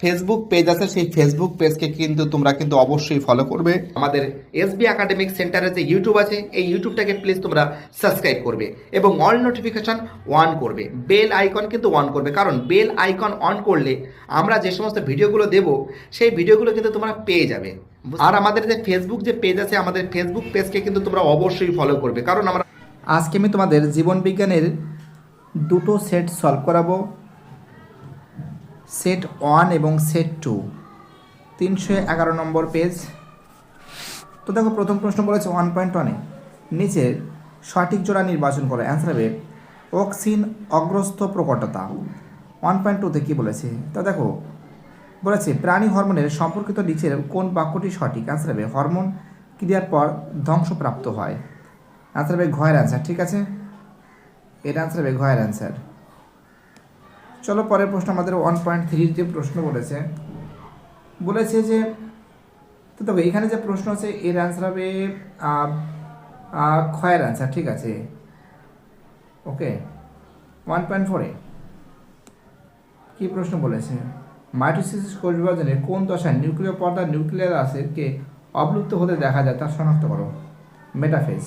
Facebook page আছে, সেই Facebook পেজকে কিন্তু তোমরা কিন্তু অবশ্যই ফলো করবে। আমাদের এসবি একাডেমিক সেন্টারের যে ইউটিউব আছে, এই ইউটিউবটাকে প্লিজ তোমরা সাবস্ক্রাইব করবে এবং অল নোটিফিকেশন অন করবে। বেল আইকন কিন্তু অন করবে, কারণ বেল আইকন অন করলে আমরা যে সমস্ত ভিডিওগুলো দেব, সেই ভিডিওগুলো কিন্তু তোমরা পেয়ে যাবে। আর আমাদের যে ফেসবুক যে পেজ আছে, আমাদের ফেসবুক পেজকে কিন্তু তোমরা অবশ্যই ফলো করবে, কারণ আমরা আজকে আমি তোমাদের জীবন বিজ্ঞানের দুটো সেট সলভ করাবো। সেট ওয়ান এবং সেট টু। তিনশো এগারো নম্বর পেজ। তো দেখো, প্রথম প্রশ্ন বলেছে ওয়ান পয়েন্ট ওয়ানে নিচের সঠিক জোড়া নির্বাচন করো। অ্যান্সার হবে, অক্সিন অগ্রস্ত প্রকটতা। ওয়ান পয়েন্ট টুতে কী বলেছে? তো দেখো, বলেছে প্রাণী হরমোনের সম্পর্কিত নিচের কোন বাক্যটি সঠিক? অ্যান্সার হবে, হরমোন ক্রিয়ার পর ধ্বংসপ্রাপ্ত হয়। অ্যান্সার হবে, ঘয়ের অ্যান্সার ঠিক আছে? এর অ্যান্সার হবে, ঘয়ের অ্যান্সার চলো পরের প্রশ্ন, আমাদের ওয়ান পয়েন্ট থ্রির যে প্রশ্ন বলেছে বলেছে যে, তো দেখো, এখানে যে প্রশ্ন আছে, এর অ্যান্সার হবে ক্ষয়ের অ্যান্সার ঠিক আছে? ওকে ওয়ান পয়েন্ট ফোরে কী প্রশ্ন বলেছে? মাইটোসিস কোষ বিভাজনের কোন দশায় নিউক্লিয় পর্দা নিউক্লিয়ার আসেরকে অবলুপ্ত হতে দেখা যায় তা শনাক্ত করো। মেটাফেজ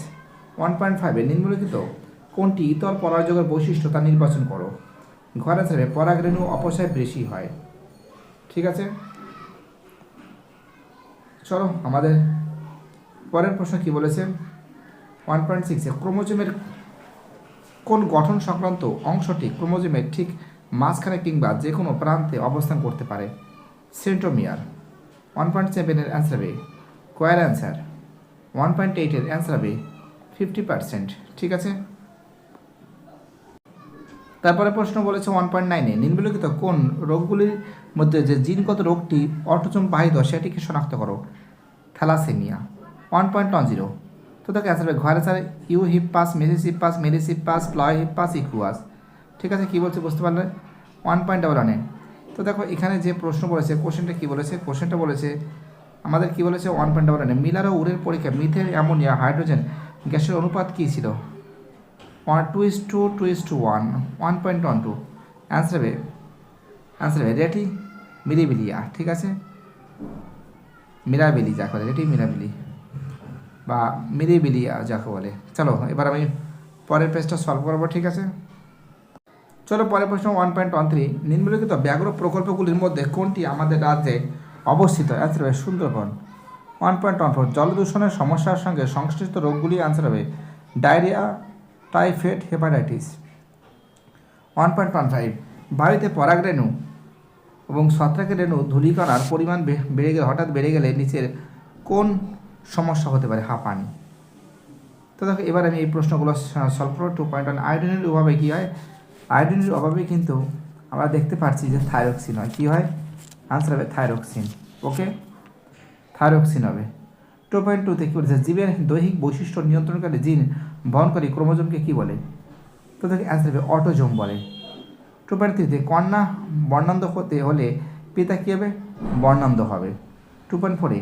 ওয়ান পয়েন্ট ফাইভে নিম্নলিখিত কোনটি ইতর পরাযোগের বৈশিষ্ট্য তা নির্বাচন করো। ঘরে হিসেবে পরাগরেণু অপচয় বেশি হয়। ঠিক আছে? চলো, আমাদের পরের প্রশ্ন কি বলেছে? ওয়ান পয়েন্ট সিক্সে ক্রোমোজোমের কোন গঠন সংক্রান্ত অংশটি ক্রোমোজোমের ঠিক মাঝখানে কিংবা যে কোনো প্রান্তে অবস্থান করতে পারে? সেন্ট্রোমিয়ার। ওয়ান পয়েন্ট সেভেনের অ্যান্সার হবে, কোয়ার অ্যান্সার ওয়ান পয়েন্ট এইটের অ্যান্সার হবে ফিফটি পার্সেন্ট ঠিক আছে? তারপরে প্রশ্ন বলেছে ওয়ান পয়েন্ট নাইনে নিম্নলিখিত কোন রোগগুলির মধ্যে যে জিনগত রোগটি অটোজম বাহিত সেটিকে শনাক্ত করো? Thalassaemia one point one zero তো তাকে হবে ঘরে sir Eohippus Mesohippus, Merychippus Pliohippus Equus. ঠিক আছে, কী বলছে বুঝতে পারলে? ওয়ান পয়েন্ট ডাবল ওয়ানে তো দেখো এখানে যে প্রশ্ন বলেছে কোশ্চেনটা কী বলেছে? কোশ্চেনটা বলেছে, আমাদের কী বলেছে? ওয়ান পয়েন্ট ডাবল ওয়ানে মিলার ও উরের পরীক্ষা মিথের অ্যামোনিয়া, হাইড্রোজেন গ্যাসের অনুপাত কী ছিল? Two is to two is to one one point one two answer হবে অ্যান্সার হবে রেটি মিরিবিলিয়া ঠিক আছে? মিরাবিলি যাকে বলে রেটি মিরাবিলি বা মিরিবিলিয়া যাকে বলে। চলো, এবার আমি পরের পেজটা সলভ করব, ঠিক আছে? চলো, পরের প্রশ্ন ওয়ান পয়েন্ট ওয়ান থ্রি নিম্নলিখিত ব্যাঘ্র প্রকল্পগুলির মধ্যে কোনটি আমাদের রাজ্যে অবস্থিত? অ্যান্সার হবে Sundarbans. One point one four জলদূষণের সমস্যার সঙ্গে সংশ্লিষ্ট রোগগুলি অ্যান্সার হবে diarrhoea typhoid hepatitis. One point one five বায়ুতে পরাগরেণু এবং ছত্রাকের রেণু ধূলিকণার পরিমাণ বেড়ে গেলে হঠাৎ বেড়ে গেলে নিচের কোন সমস্যা হতে পারে? হাঁপানি তো দেখো, এবার আমি এই প্রশ্নগুলো সলভ করব। টু পয়েন্ট ওয়ান আয়োডিনের অভাবে কী হয়? আয়োডিনের অভাবে কিন্তু আমরা দেখতে পাচ্ছি যে থাইরক্সিন হয়। কী হয়? আনসার হবে থাইরক্সিন ওকে থাইরক্সিন হবে। টু পয়েন্ট টুতে কী বলেছে, জীবের দৈহিক বৈশিষ্ট্য নিয়ন্ত্রণকারী জিন বহনকারী ক্রোমোজোমকে কী বলে? তো দেখে অ্যান্সার হবে অটোজোম বলে। টু পয়েন্ট থ্রিতে কন্যা বর্ণান্ধ হতে হলে পিতা কী হবে? বর্ণান্ধ হবে। টু পয়েন্ট ফোরে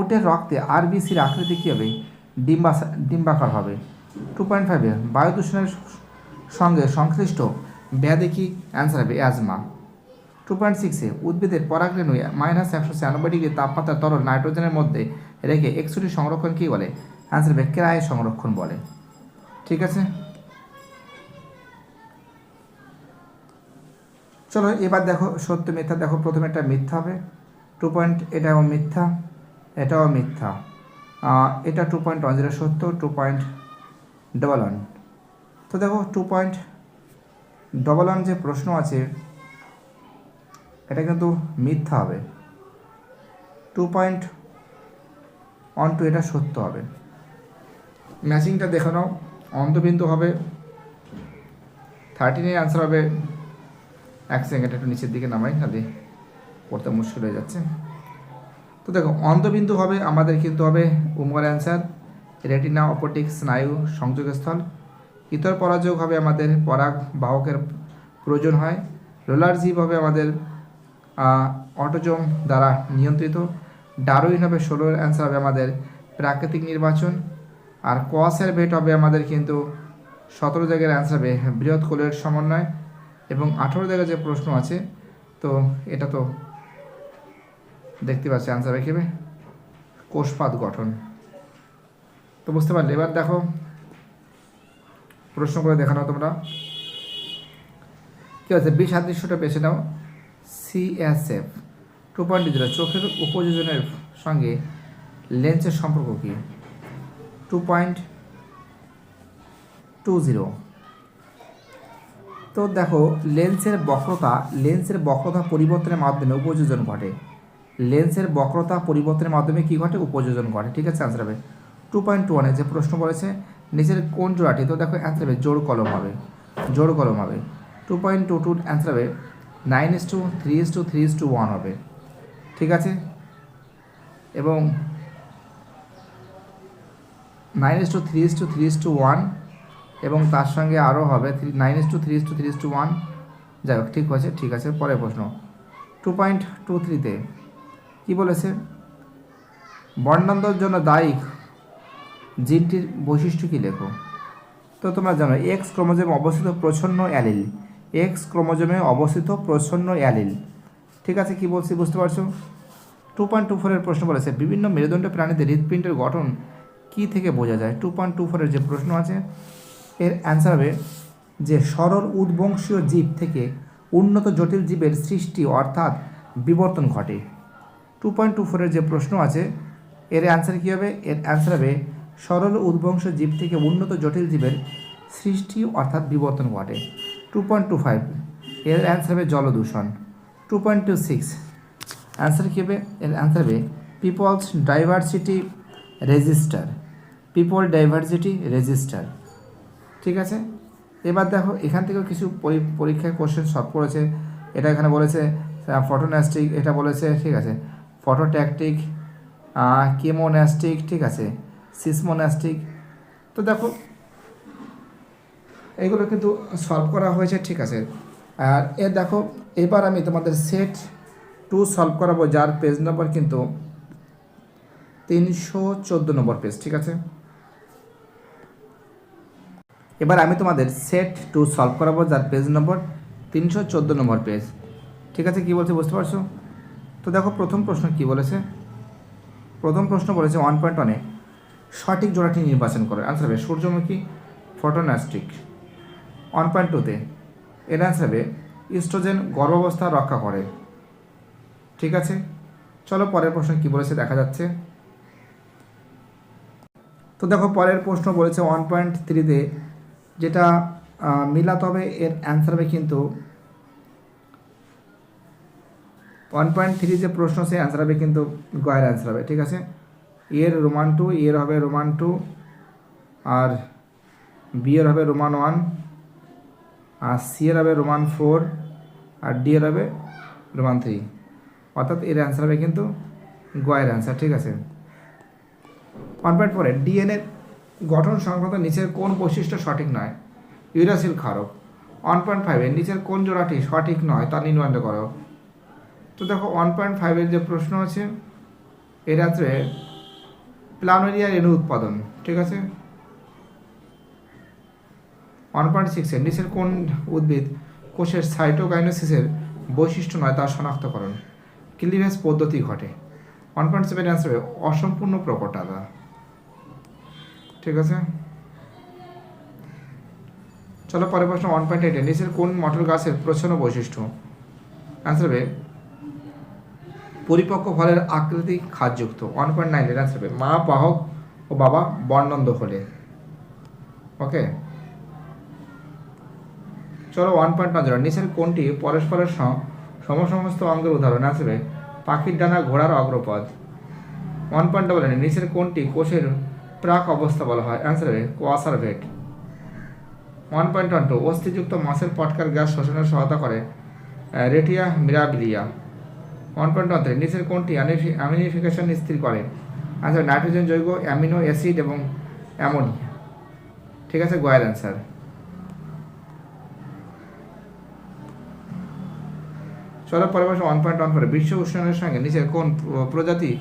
উটের রক্তে আরবিসির আকৃতি কী হবে? ডিম্বা ডিম্বাকার হবে। টু পয়েন্ট ফাইভে বায়ু দূষণের সঙ্গে সংশ্লিষ্ট ব্যাধি কি? অ্যান্সার হবে অ্যাজমা টু পয়েন্ট সিক্সে উদ্ভিদের পরাগরেণু মাইনাস একশো ছিয়ানব্বই ডিগ্রি তাপমাত্রা তরল নাইট্রোজেনের মধ্যে রেখে এক্সুটি সংরক্ষণ কী বলে? অ্যান্সার হবে ক্রায় সংরক্ষণ বলে। ঠিক আছে? চলো এবার দেখো সত্য মিথ্যা। দেখো প্রথমে একটা মিথ্যা হবে। টু পয়েন্ট এটাও মিথ্যা এটাও মিথ্যা। এটা টু পয়েন্ট ওয়ান জিরো সত্য টু পয়েন্ট ডবল ওয়ান তো দেখো টু পয়েন্ট ডবল ওয়ান যে প্রশ্ন আছে এটা কিন্তু মিথ্যা হবে। টু পয়েন্ট ওয়ান টু এটা সত্য হবে। ম্যাচিংটা দেখে নাও। অন্তবিন্দু হবে। থার্টিনের অ্যান্সার হবে। এক সেকেন্ড একটু নিচের দিকে নামাই নাহলে করতে মুশকিল হয়ে যাচ্ছে। তো দেখো অন্তবিন্দু হবে, আমাদের কিন্তু হবে উমর অ্যান্সার রেটিনা অপটিক স্নায়ু, সংযোগস্থল। ইতর পরাযোগ হবে আমাদের, পরাগ বাহকের প্রয়োজন হয়। রোলার জিভ হবে আমাদের অটোজোম দ্বারা নিয়ন্ত্রিত। ডারউইন হবে ষোলোর অ্যান্সার হবে আমাদের প্রাকৃতিক নির্বাচন। আর কোয়াসের ভেট হবে আমাদের কিন্তু সতেরো জায়গার অ্যান্সার হবে বৃহৎ কোলের সমন্বয়। এবং আঠেরো জায়গায় যে প্রশ্ন আছে, তো এটা তো দেখতে পাচ্ছি অ্যান্সার রেখেবে কোষপাত গঠন। তো বুঝতে পারলে, এবার দেখো প্রশ্ন করে দেখানো তোমরা। কী আছে বিশ সাদৃশ্যটা বেছে নাও। সিএসএফ টু পয়েন্ট জিরো চোখের উপযোজনের সঙ্গে লেন্সের সম্পর্ক কী? টু পয়েন্ট টু জিরো তো দেখো, লেন্সের বক্রতা লেন্সের বক্রতা পরিবর্তনের মাধ্যমে উপযোজন ঘটে। লেন্সের বক্রতা পরিবর্তনের মাধ্যমে কী ঘটে? উপযোজন ঘটে, ঠিক আছে? অ্যান্সার হবে। টু পয়েন্ট টু ওয়ানে যে প্রশ্ন বলেছে, নিচের কোন জোড়াটি? তো দেখো অ্যান্সার হবে, জোড় কলম হবে, জোড় কলম হবে। Two point two two answer হবে। Nine is two three is two three is two one হবে। ঠিক আছে? এবং nine is two three is two three is two one এবং তার সঙ্গে আরও হবে three nine is two three is two three is two one. যাই হোক, ঠিক আছে ঠিক আছে, পরের প্রশ্ন। টু পয়েন্ট টু থ্রিতে কী বলেছে? বর্ণান্তর জন্য দায়ী জিনটির বৈশিষ্ট্য কী লেখো? তো তোমরা জানো এক্স ক্রোমোজোমে অবস্থিত প্রচ্ছন্ন অ্যালিল। এক্স ক্রোমোজোমে অবস্থিত প্রচ্ছন্ন অ্যালিল। ঠিক আছে, কি বলছি বুঝতে পারছ? টু পয়েন্ট টু ফোরের প্রশ্ন বলেছে, বিভিন্ন মেরুদণ্ড প্রাণীদের হৃৎপিণ্ডের গঠন কী থেকে বোঝা যায়? টু পয়েন্ট টু ফোরের যে প্রশ্ন আছে, এর অ্যান্সার হবে যে সরল উদ্বংশীয় জীব থেকে উন্নত জটিল জীবের সৃষ্টি অর্থাৎ বিবর্তন ঘটে। টু পয়েন্ট টু ফোরের যে প্রশ্ন আছে, এর অ্যান্সার কী হবে? এর অ্যান্সার হবে, সরল উদ্বংশ জীব থেকে উন্নত জটিল জীবের সৃষ্টি অর্থাৎ বিবর্তন ঘটে। টু পয়েন্ট টু ফাইভ এর অ্যান্সার হবে জলদূষণ। Two point two six answer কী হবে? এর অ্যান্সার হবে people's diversity register people diversity register ঠিক আছে? এবার দেখো, এখান থেকেও কিছু পরি- পরীক্ষায় কোশ্চেন সলভ করেছে। এটা এখানে বলেছে ফটোন্যাস্টিক এটা বলেছে, ঠিক আছে? ফটোট্যাকটিক কেমোন্যাস্টিক ঠিক আছে? সিসমোন্যাস্টিক তো দেখো এগুলো কিন্তু সলভ করা হয়েছে, ঠিক আছে। আর এ দেখো, এবার আমি তোমাদের সেট টু সলভ করাবো, যার পেজ নম্বর কিন্তু তিনশো চোদ্দ নম্বর পেজ ঠিক আছে? এবার আমি তোমাদের সেট টু সলভ করাবো, যার পেজ নম্বর তিনশো চোদ্দ নম্বর পেজ ঠিক আছে? কি বলছে, বুঝতে পারছ? তো দেখো, প্রথম প্রশ্ন কি বলেছে? প্রথম প্রশ্ন বলেছে ওয়ান পয়েন্ট ওয়ানে সঠিক জোড়াটি নির্বাচন করে। আনসার হবে সূর্যমুখী ফটোনাস্টিক ওয়ান পয়েন্ট টুতে এর হবে ইস্ট্রোজেন গর্ভাবস্থা রক্ষা করে। ঠিক আছে? চলো পরের প্রশ্ন কি বলেছে দেখা যাচ্ছে। তো দেখো, পরের প্রশ্ন বলেছে ওয়ান পয়েন্ট থ্রিতে যেটা মিলাতে হবে, এর অ্যান্সার হবে কিন্তু ওয়ান পয়েন্ট থ্রি যে প্রশ্ন, সে অ্যান্সার হবে কিন্তু গয়ের অ্যান্সার হবে, ঠিক আছে? এর রোমান টু এর হবে রোমান টু আর বি এর হবে রোমান ওয়ান আর সি এর হবে রোমান ফোর আর ডি এর হবে রোমান থ্রি অর্থাৎ এর অ্যান্সার হবে কিন্তু গয়ের অ্যান্সার ঠিক আছে? ওয়ান পয়েন্ট ফোরে ডিএনএ গঠন সংক্রান্ত নিচের কোন বৈশিষ্ট্য সঠিক নয়? ইউরাসিল ক্ষারক। ওয়ান পয়েন্ট ফাইভে নিচের কোন জোড়াটি সঠিক নয় তা নির্ণয় করো। তো দেখো ওয়ান পয়েন্ট ফাইভের যে প্রশ্ন আছে, এর আছে প্লানোরিয়া রেণু উৎপাদন, ঠিক আছে? ওয়ান পয়েন্ট সিক্সের নিচের কোন উদ্ভিদ কোষের সাইটোকাইনোসিসের বৈশিষ্ট্য নয় তা শনাক্তকরণ? ক্লিভেজ পদ্ধতি ঘটে। ওয়ান পয়েন্ট সেভেন অ্যান্সার হবে অসম্পূর্ণ প্রকটতা ঠিক আছে? চলো পরের প্রশ্ন ওয়ান পয়েন্ট এইটে নিচের কোন মটর গাছের প্রচ্ছন্ন বৈশিষ্ট্য? অ্যান্সার হবে পরিপক্ক ফলের আকৃতি খাদযুক্ত। ওয়ান পয়েন্ট নাইন অ্যান্সার হবে মা, বাহক ও বাবা বর্ণন্দ হলে ওকে চলো ওয়ান পয়েন্ট পাঁচ নিচের কোনটি পরস্পরের সম- সমসমস্ত অঙ্গের উদাহরণ আসবে। পাখির ডানা ঘোড়ার অগ্রপদ ওয়ান পয়েন্ট ডবল নিচের কোনটি কোষের প্রাক অবস্থা বলা হয়। অ্যান্সার হবে coacervate one point one two অস্থিযুক্ত মাছের পটকার গ্যাস শোষণের সহায়তা করে রেটিয়া মিরাবিলিয়া। ওয়ান পয়েন্ট ওয়ান থ্রি নিচের কোনটি অ্যামিনিফিকেশন স্থির করে। আচ্ছা নাইট্রোজেন জৈব অ্যামিনো অ্যাসিড এবং অ্যামোনিয়া ঠিক আছে, গোয়াল অ্যান্সার চলো পরের প্রশ্ন ওয়ান পয়েন্ট ওয়ান ফোর বিশ্ব উষ্ণায়নের সঙ্গে নিচের কোন প্র- প্রজাতি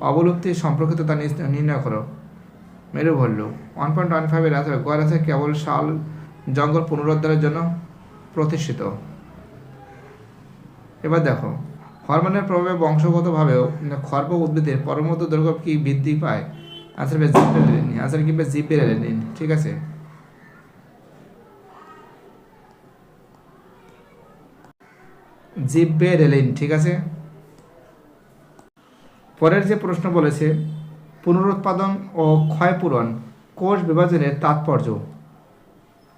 অবলুপ্তি সম্পর্কিত তা নির্ণয় করো? মেরু ভল্লুক ওয়ান পয়েন্ট ওয়ান ফাইভের আছে গোয়ার আছে কেবল শাল জঙ্গল পুনরুদ্ধারের জন্য প্রতিষ্ঠিত। এবার দেখো, হরমোনের প্রভাবে বংশগতভাবেও খর্ব উদ্ভিদের পরমত দৈর্ঘ্য কি বৃদ্ধি পায়? আনসার হবে জিব্রেলিন আনসার কি জিব্রেলিন ঠিক আছে? জিব্বেরেলিন ঠিক আছে? পরের যে প্রশ্ন বলেছে, পুনরুৎপাদন ও ক্ষয়পূরণ কোষ বিভাজনের তাৎপর্য।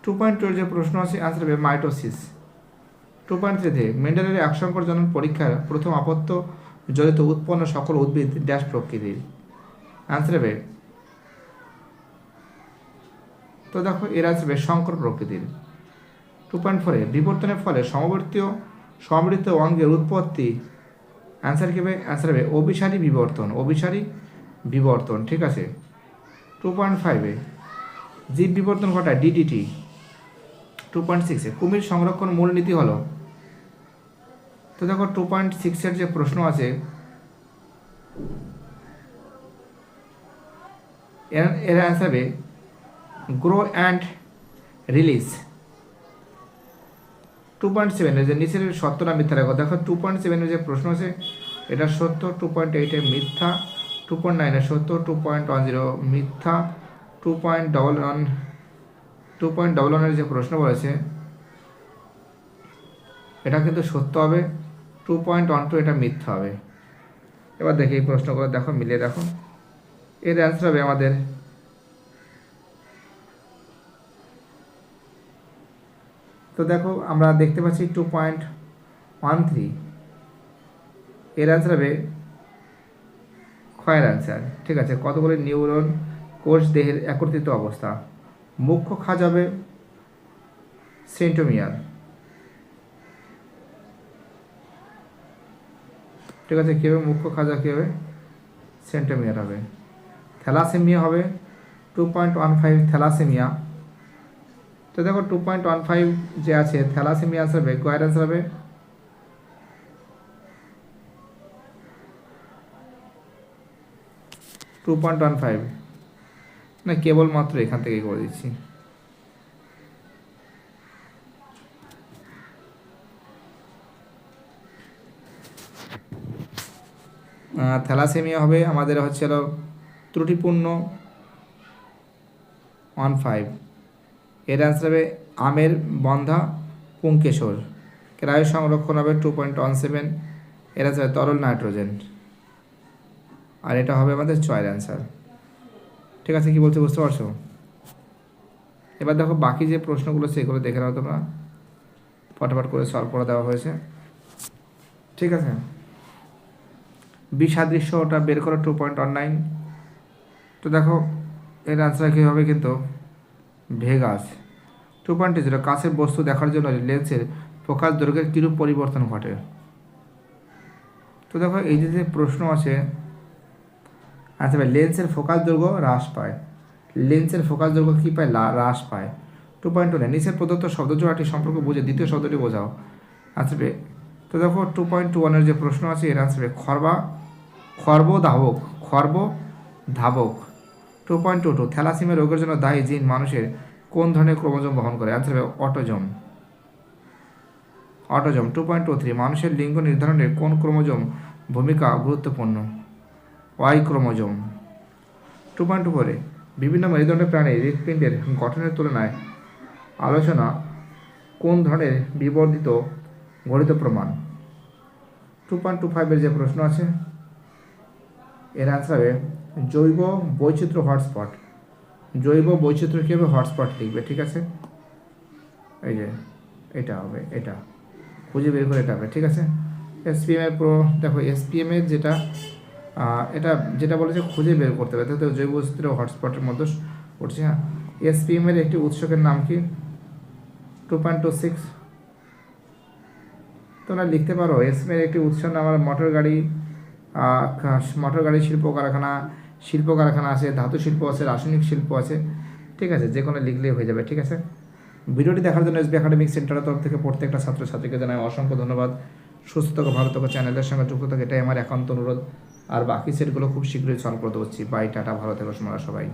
টু পয়েন্ট টুর যে প্রশ্ন আছে আনসার হবে মাইটোসিস। টু পয়েন্ট থ্রিতে মেন্ডেলের এক সংকরজনন পরীক্ষার প্রথম আপত্য জড়িত উৎপন্ন সকল উদ্ভিদ ড্যাশ প্রকৃতির। আনসার হবে, তো দেখো, এর আসবে সংকর প্রকৃতির। টু পয়েন্ট ফোরে বিবর্তনের ফলে সমবর্তীয় সমৃদ্ধ অঙ্গের উৎপত্তি। অ্যান্সার কি হবে? অ্যান্সার হবে অভিসারী বিবর্তন অভিসারী বিবর্তন, ঠিক আছে? টু পয়েন্ট ফাইভে জীব বিবর্তন ঘটায় ডিডিটি টু পয়েন্ট সিক্সে কুমির সংরক্ষণ মূলনীতি হলো। তো দেখো টু পয়েন্ট সিক্সের যে প্রশ্ন আছে, এর এর অ্যান্সার হবে grow and release two point সেভেনের যে নিচের সত্য না মিথ্যা রেখো। দেখো টু পয়েন্ট সেভেনের যে প্রশ্ন আছে, এটা সত্য টু পয়েন্ট এইটে মিথ্যা টু পয়েন্ট নাইনে সত্য টু পয়েন্ট ওয়ান জিরো মিথ্যা two point double one two point double ওয়ানের যে প্রশ্ন বলেছে, এটা কিন্তু সত্য হবে টু পয়েন্ট ওয়ান টু এটা মিথ্যা হবে। এবার দেখি এই প্রশ্নগুলো দেখো, মিলিয়ে দেখো। এর অ্যান্সার হবে আমাদের তো দেখো, আমরা দেখতে পাচ্ছি টু পয়েন্ট ওয়ান থ্রি এর অ্যান্সার হবে ক্ষয়ের অ্যান্সার ঠিক আছে, কতগুলি নিউরন কোষ দেহের একত্রিত অবস্থা? মুখ্য খাজ হবে সেন্টোমিয়ার ঠিক আছে, কী হবে? মুখ্য খাজা কী হবে? সেন্টোমিয়ার হবে। থ্যালাসেমিয়া হবে two point one five thalassaemia. তো দেখো টু পয়েন্ট ওয়ান ফাইভ যে আছে, থ্যালাসেমিয়া আনসার হবে গোয়ার হবে। টু পয়েন্ট ওয়ান ফাইভ না, কেবলমাত্র এখান থেকেই করে দিচ্ছি। থ্যালাসেমিয়া হবে, আমাদের হচ্ছে ত্রুটিপূর্ণ ওয়ান ফাইভ এর অ্যান্সার হবে আমের বন্ধা পুঙ্কেশর ক্রায় সংরক্ষণ হবে টু পয়েন্ট ওয়ান সেভেন এর অ্যান্সার হবে তরল নাইট্রোজেন। আর এটা হবে আমাদের চয়ের অ্যান্সার ঠিক আছে, কি বলতে বুঝতে পারছ? এবার দেখো বাকি যে প্রশ্নগুলো সেগুলো দেখে নাও তোমরা। ফটাফট করে সলভ করে দেওয়া হয়েছে। ঠিক আছে? বিসাদৃশ্য ওটা বের করো টু পয়েন্ট ওয়ান নাইন তো দেখো, এর অ্যান্সার কী হবে কিন্তু ভেগাস। টু পয়েন্ট জিরো কাছের বস্তু দেখার জন্য লেন্সের প্রকাশ দৈর্ঘ্যের কীরূপ পরিবর্তন ঘটে? তো দেখো, এই যে প্রশ্ন আছে আচ্ছা ভাই, লেন্সের ফোকাস দৈর্ঘ্য হ্রাস পায়। লেন্সের ফোকাস দৈর্ঘ্য কী পায়? হ্রাস পায়। টু পয়েন্ট টু নিচের প্রদত্ত শব্দ জোড়াটি সম্পর্কে বুঝে, দ্বিতীয় শব্দটি বোঝাও। আসবে তো দেখো টু পয়েন্ট টু ওয়ানের যে প্রশ্ন আছে, এর আসবে খরবা খর্ব ধাবক খর্ব ধাবক। Two point two two thalassaemia রোগের জন্য দায়ী জিন মানুষের কোন ধরনের ক্রোমোজোম বহন করে? অ্যান্সার হবে autosome. Autosome two point two three মানুষের লিঙ্গ নির্ধারণের কোন ক্রোমোজোম ভূমিকা গুরুত্বপূর্ণ? Y chromosome. Two point two ফোরে বিভিন্ন মেরুদণ্ডের প্রাণীর হৃৎপিণ্ডের গঠনের তুলনায় আলোচনা কোন ধরনের বিবর্ধিত গণিত প্রমাণ? টু পয়েন্ট টু ফাইভের যে প্রশ্ন আছে, এর অ্যান্সার হবে জৈব বৈচিত্র্য হটস্পট। জৈব বৈচিত্র্য কী হবে হটস্পট লিখবে, ঠিক আছে? এই যে, এটা হবে, এটা। খুঁজে বের করে এটা হবে, ঠিক আছে? এসপিএম এর প্রো, দেখো এসপিএম এর যেটা এটা যেটা বলেছে খুঁজে বের করতে হবে তো জৈব বৈচিত্র্য হটস্পটের মধ্যে পড়ছে হ্যাঁ? এসপিএম এর একটি উৎসকের নাম কি? টু পয়েন্ট টু সিক্স তোমরা লিখতে পারো এসপিএম এর একটি উৎসের নাম মোটর গাড়ি মোটর গাড়ি শিল্প কারখানা শিল্প কারখানা আছে, ধাতু শিল্প আছে, রাসায়নিক শিল্প আছে, ঠিক আছে, যে কোনো লিখলেই হয়ে যাবে, ঠিক আছে? ভিডিওটি দেখার জন্য এসবি একাডেমিক সেন্টারের তরফ থেকে প্রত্যেকটা ছাত্রছাত্রীকে জানাই অসংখ্য ধন্যবাদ। সুস্থ থাকো, ভালো থাকো, চ্যানেলের সঙ্গে যুক্ত থাকো, এটাই আমার একান্ত অনুরোধ। আর বাকি সেটগুলো খুব শীঘ্রই সলভ করে হচ্ছি বাই টাটা, ভালো থেকো সবাই।